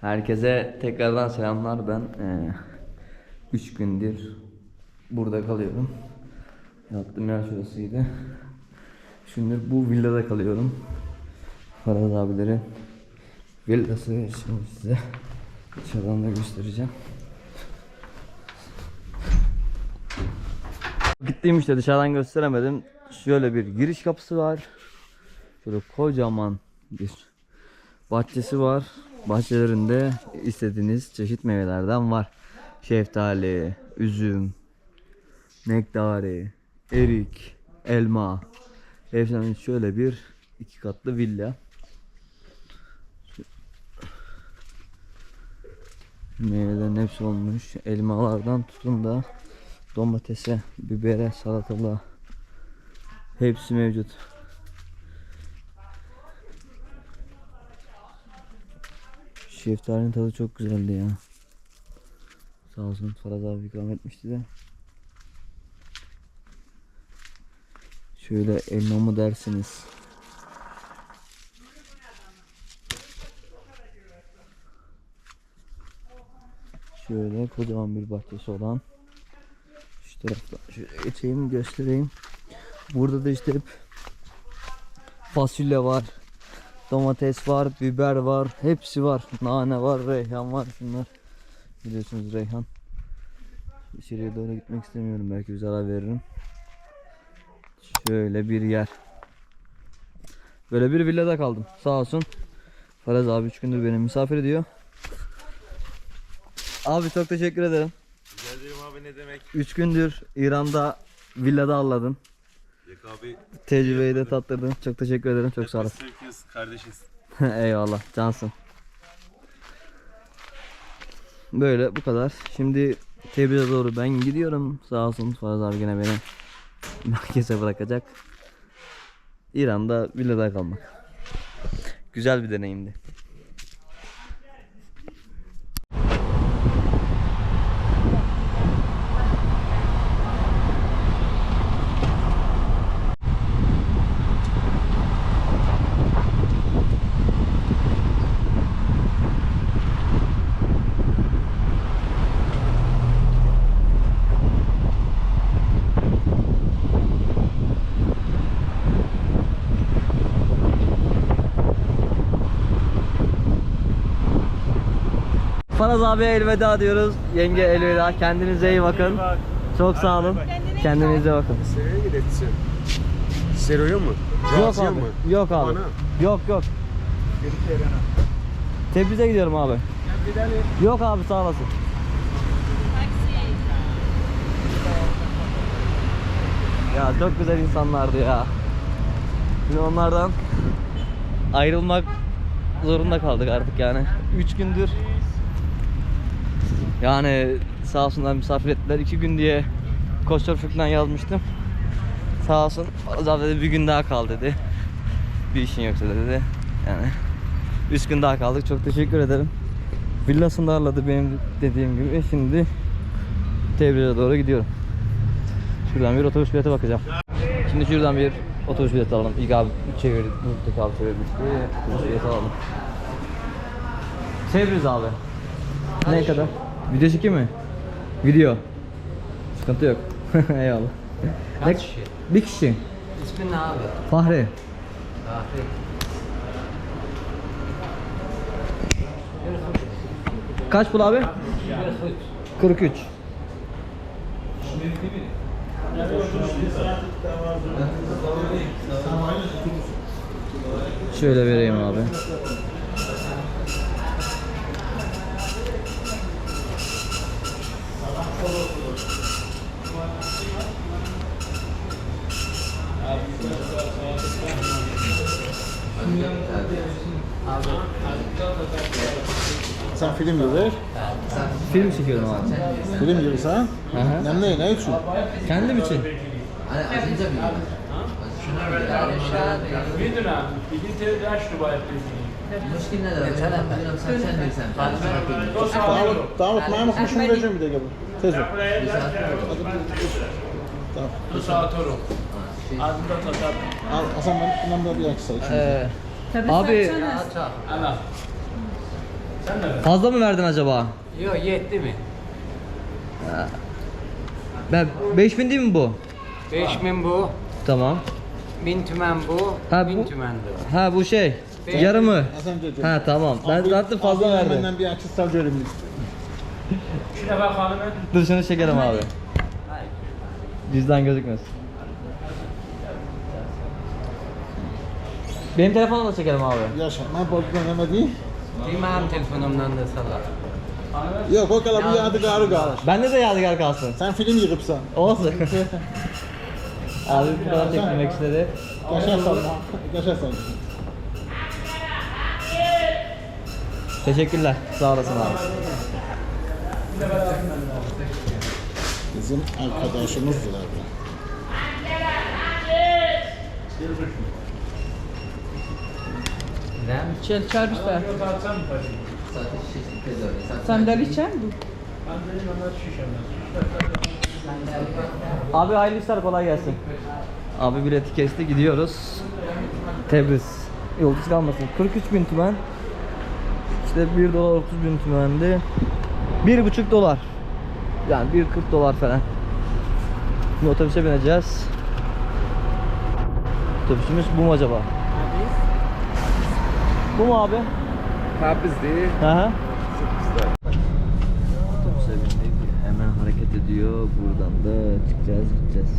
Herkese tekrardan selamlar. Ben 3 gündür burada kalıyorum. Yattığım yer şurasıydı. Şimdi bu villada kalıyorum. Faraz abilerin villası. Şimdi size dışarıdan da göstereceğim. Gittiğim işte dışarıdan gösteremedim. Şöyle bir giriş kapısı var. Şöyle kocaman bir bahçesi var. Bahçelerinde istediğiniz çeşit meyvelerden var. Şeftali, üzüm, nektari, erik, elma. Hepsinden şöyle bir iki katlı villa. Meyvelerin hepsi olmuş. Elmalardan tutun da domatese, bibere, salatalığa hepsi mevcut. Şeftalinin tadı çok güzeldi ya. Sağ olsun Faraz abi ikram etmişti de. Şöyle elma mı dersiniz? Şöyle kocaman bir bahçesi olan şu tarafta şöyle geçeyim göstereyim. Burada da işte hep fasulye var. Domates var, biber var, hepsi var. Nane var, reyhan var şunlar. Biliyorsunuz reyhan. İçeriye doğru gitmek istemiyorum. Belki bir zarar veririm. Şöyle bir yer. Böyle bir villada kaldım. Sağ olsun. Faraz abi 3 gündür beni misafir ediyor. Abi çok teşekkür ederim. Rica ederim abi ne demek? 3 gündür İran'da villada ağırladın. Yak abi. Tecrübeyi de tattırdın. Çok teşekkür ederim. Çok sağ olasın. Sevgiliyiz, kardeşiz. Eyvallah. Cansın. Böyle bu kadar. Şimdi Tebriz'e doğru ben gidiyorum. Sağ olsun Faraz abi yine beni merkeze bırakacak. İran'da villada kalmak. Güzel bir deneyimdi. Faraz abiye elveda diyoruz. Yenge elveda. Kendinize iyi bakın. Çok sağ olun. Kendinize bakın. Nereye gideceksin? Sero'ya mı? Yok abi. mı? Yok abi. Bana. Yok yok. Tebriz'e gidiyorum abi. Yok abi sağ olasın. Ya çok güzel insanlardı ya. Şimdi onlardan ayrılmak zorunda kaldık artık yani. 3 gündür yani sağ olsunlar misafir ettiler. 2 gün diye falan yazmıştım. Sağ olsun Faraz abi dedi bir gün daha kal dedi. Bir işin yoksa dedi. Yani 3 gün daha kaldık. Çok teşekkür ederim. Villasında ağırladı benim dediğim gibi. Şimdi Tebriz'e doğru gidiyorum. Şuradan bir otobüs bileti bakacağım. Şimdi şuradan bir otobüs bileti alalım. İlk abi çevirdi. Mutlaka abi çevirmişti. Otobüs bileti alalım. Tebriz abi. Ne kadar? Video çeki mi? Video. Sıkıntı yok. Eyvallah. Kaç Ne- kişi? Bir kişi. İsmin ne abi? Fahri. Afiyet. Kaç bul abi? 43. Şöyle vereyim abi. Sen film gibi. Film çekiyorum abi. Film gibi sen. Hı hı. Ne ne için? Kendim için. Hani azınca mı? Şuna bir yani میدونم دیگه تعدادش رو باید ببینیم Müşkil ne demek? Sen yapma. Sen sen bilirsen. Fatime bakayım. دو ساعت رو Davut, Davut Mahmut kuşum vereceğim bir de gel. Tez ol. Bir saat var. Tamam. دو ساعت رو Şey, از اونجا تا شب Al, Hasan ben bundan da bir aksa için. Ee, Tabii Abi- saçma. Sen de. Fazla mı verdin acaba? Yok yetti mi? Ee, ben 5000 değil mi bu? 5000 bu, Tamam. 1000 tümen bu, Ha, 1000 bu- tümen. Ha bu şey. Beş- Yarımı. Ha tamam. Ben Abi- zaten fazla abi verdim. Benden bir açı sal görelim. Bir de bak. Dur şunu çekelim abi. Hayır. Cüzdan gözükmesin. Benim telefonla da çekelim abi. Yaşa. Ben bozduğum hemen değil. Benim telefonumdan da salar. Yok o kadar bu yadigarı kalır. Bende de yadigar kalsın. Sen film yığıpsan. Olsun. abi bu kadar çekmek istedi. Yaşa sal. Yaşa sal. Teşekkürler. Sağ olasın abi. Bizim arkadaşımızdılar. Ne? Atsam mı parayı? Zaten şişe tez öyle. Sandalye içer şişemez. Abi hayırlı işler kolay gelsin. Abi bileti kesti gidiyoruz. Tebriz. Yolcuz kalmasın. 43 bin tümen. İşte 1 dolar 30 bin tümendi. 1,5 dolar. Yani 1,40 dolar falan. Şimdi otobüse bineceğiz. Otobüsümüz bu mu acaba? Bu mu abi? Tabiz değil. Hı. Otobüse bindik. Hemen hareket ediyor. Buradan da çıkacağız, gideceğiz.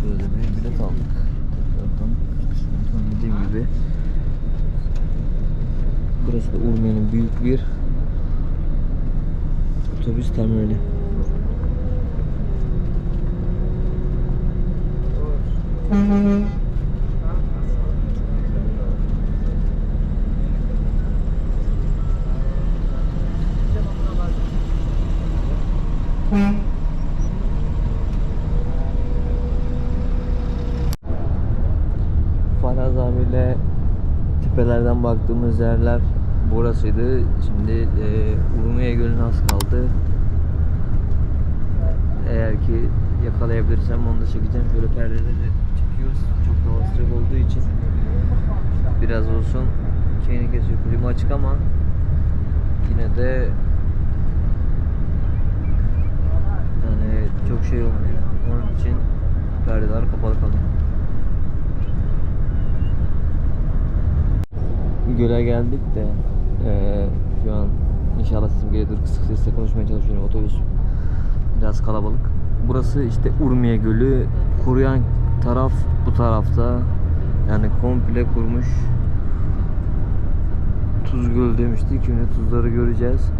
Şöyle bir bilet aldık. Tekrardan. Dediğim gibi. Burası da Urmiye'nin büyük bir otobüs terminali. Faraz baktığımız yerler burasıydı. Şimdi e, Urmiye Gölü'ne az kaldı. Eğer ki yakalayabilirsem onu da çekeceğim. Böyle perdeleri çekiyoruz. Çok hava olduğu için biraz olsun şeyini kesiyor. Klima açık ama yine de yani çok şey olmuyor. Onun için perdeler kapalı kalıyor. Göle geldik de eee, şu an inşallah sesim geliyordur kısık sesle konuşmaya çalışıyorum. Otobüs biraz kalabalık. Burası işte Urmiye Gölü. Kuruyan taraf bu tarafta. Yani komple kurmuş. Tuz Göl demiştik. Şimdi tuzları göreceğiz.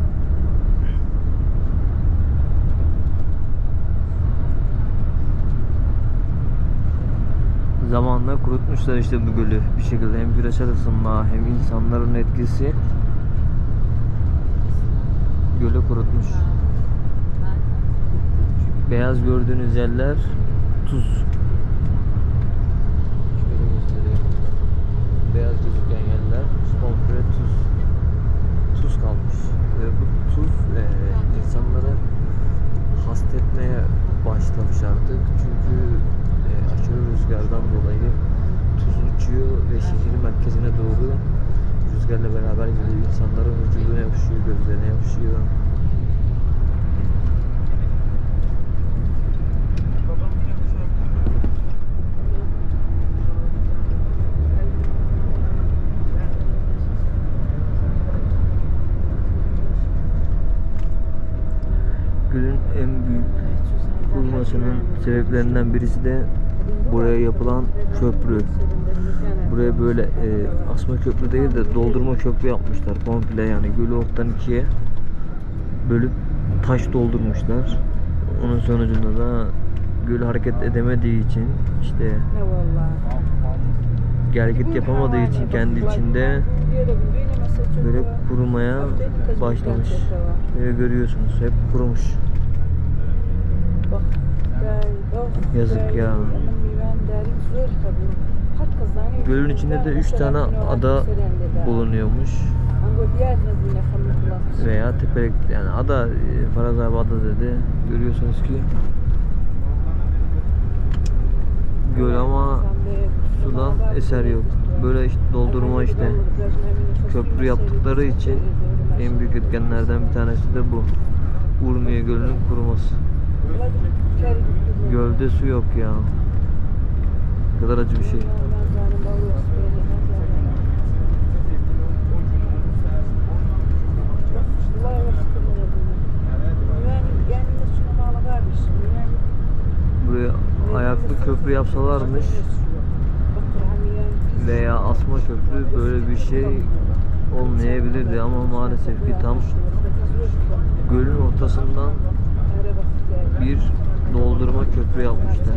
Zamanla kurutmuşlar işte bu gölü bir şekilde hem küresel ısınma hem insanların etkisi gölü kurutmuş. Beyaz gördüğünüz yerler tuz. Şöyle göstereyim. Beyaz gözüken yerler komple tuz. Tuz kalmış. Ve bu tuz eee, insanları hasta etmeye başlamış artık. Çünkü aşırı rüzgardan dolayı tuz uçuyor ve şehrin merkezine doğru rüzgarla beraber geliyor. İnsanların vücuduna yapışıyor, gözlerine yapışıyor. Gölün en büyük kurulmasının sebeplerinden birisi de buraya yapılan köprü. Buraya böyle e, asma köprü değil de doldurma köprü yapmışlar komple yani gölü ortadan ikiye bölüp taş doldurmuşlar. Onun sonucunda da göl hareket edemediği için işte gel git yapamadığı için kendi içinde böyle kurumaya başlamış. Böyle görüyorsunuz hep kurumuş. Yazık ya. Gölün içinde de 3 tane ada bulunuyormuş. Veya tepelik yani ada e, Faraz abi ada dedi. Görüyorsunuz ki göl ama sudan eser yok. Böyle işte doldurma işte köprü yaptıkları için en büyük etkenlerden bir tanesi de bu. Urmiye Gölü'nün kuruması. Gölde su yok ya. Ne kadar acı bir şey. Buraya ayaklı köprü yapsalarmış veya asma köprü böyle bir şey olmayabilirdi ama maalesef ki tam gölün ortasından bir doldurma köprü yapmışlar.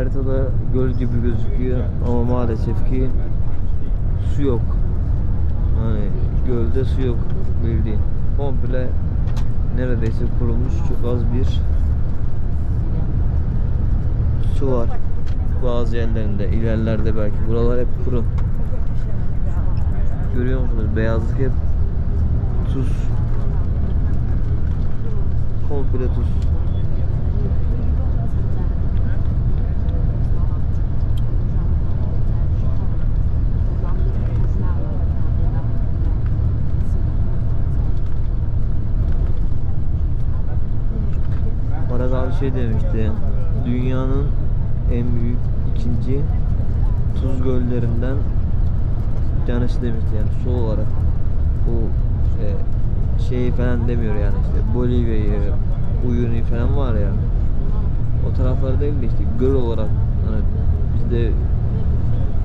Haritada göl gibi gözüküyor ama maalesef ki su yok. Yani gölde su yok bildiğin. Komple neredeyse kurulmuş çok az bir su var. Bazı yerlerinde, ilerlerde belki. Buralar hep kuru. Görüyor musunuz? Beyazlık hep tuz. Komple tuz. Şey demişti. Dünyanın en büyük ikinci tuz göllerinden tanesi demişti yani su olarak. Bu e, şey falan demiyor yani işte Bolivya'yı, Uyuni falan var ya. O taraflar değil de işte göl olarak hani bizde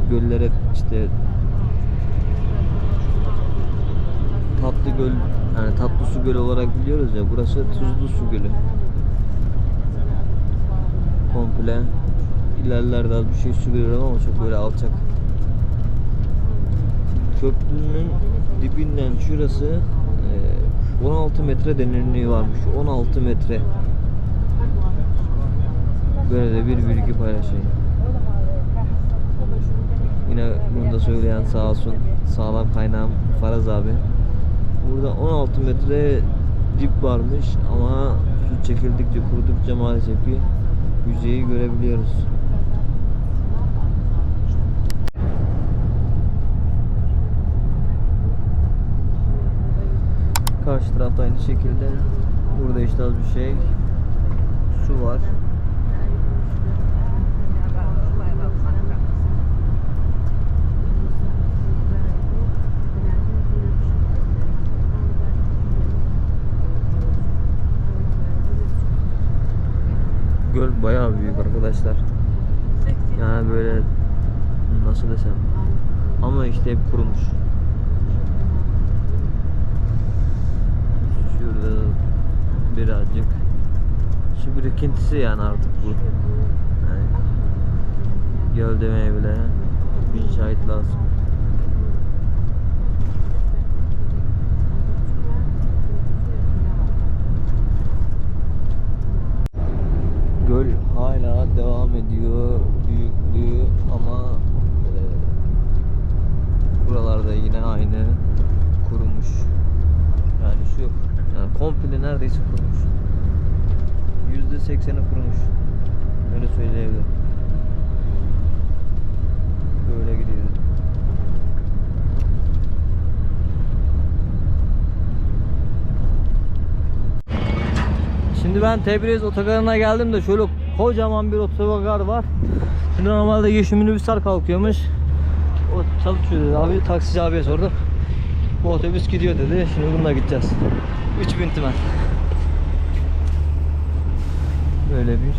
göller hep işte tatlı göl yani tatlı su gölü olarak biliyoruz ya burası tuzlu su gölü komple. İlerlerde az bir şey su görüyorum ama çok böyle alçak. Köprünün dibinden şurası e, 16 metre derinliği varmış. 16 metre. Böyle de bir bilgi paylaşayım. Yine bunu da söyleyen sağ olsun sağlam kaynağım Faraz abi. Burada 16 metre dip varmış ama su çekildikçe kurudukça maalesef ki yüzeyi görebiliyoruz. Karşı tarafta aynı şekilde. Burada işte az bir şey su var. Arkadaşlar. Yani böyle nasıl desem. Ama işte hep kurumuş. Şurada birazcık su birikintisi yani artık bu. Yani göl demeye bile bir şahit lazım. Göl hala devam ediyor büyüklüğü ama e, buralarda yine aynı kurumuş. Yani su yok. Yani komple neredeyse kurumuş. Yüzde sekseni kurumuş. Öyle söyleyebilirim. Böyle gidiyor. Şimdi ben Tebriz otogarına geldim de şöyle kocaman bir otogar var. Şimdi normalde yeşil minibüsler kalkıyormuş. O çalışıyor abi. Taksici abiye sordum. Bu otobüs gidiyor dedi. Şimdi bununla gideceğiz. 3000 tümen. Böyle bir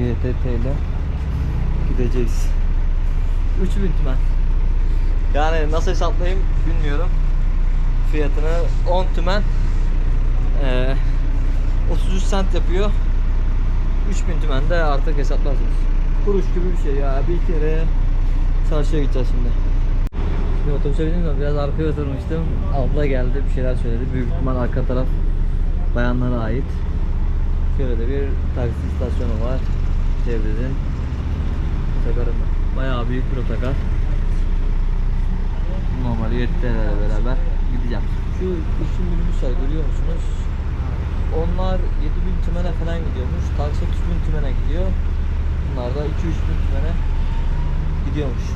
İETT ile gideceğiz. 3000 tümen. Yani nasıl hesaplayayım bilmiyorum. Fiyatını 10 tümen ee, 33 cent yapıyor. 3000 tümen de artık hesaplarsınız. kuruş gibi bir şey ya. Bir kere çarşıya gideceğiz şimdi. Şimdi otobüse bindim de biraz arkaya oturmuştum. Abla geldi bir şeyler söyledi. Büyük ihtimal arka taraf bayanlara ait. Şöyle de bir taksi istasyonu var. Tebriz'in. Otogarın bayağı büyük bir otogar. Normal yetkilerle beraber gideceğim. Şu işin minibüs var görüyor musunuz? Onlar 7000 tümene falan gidiyormuş. Taksi 30 bin tümene gidiyor. Bunlar da 2-3 bin tümene gidiyormuş.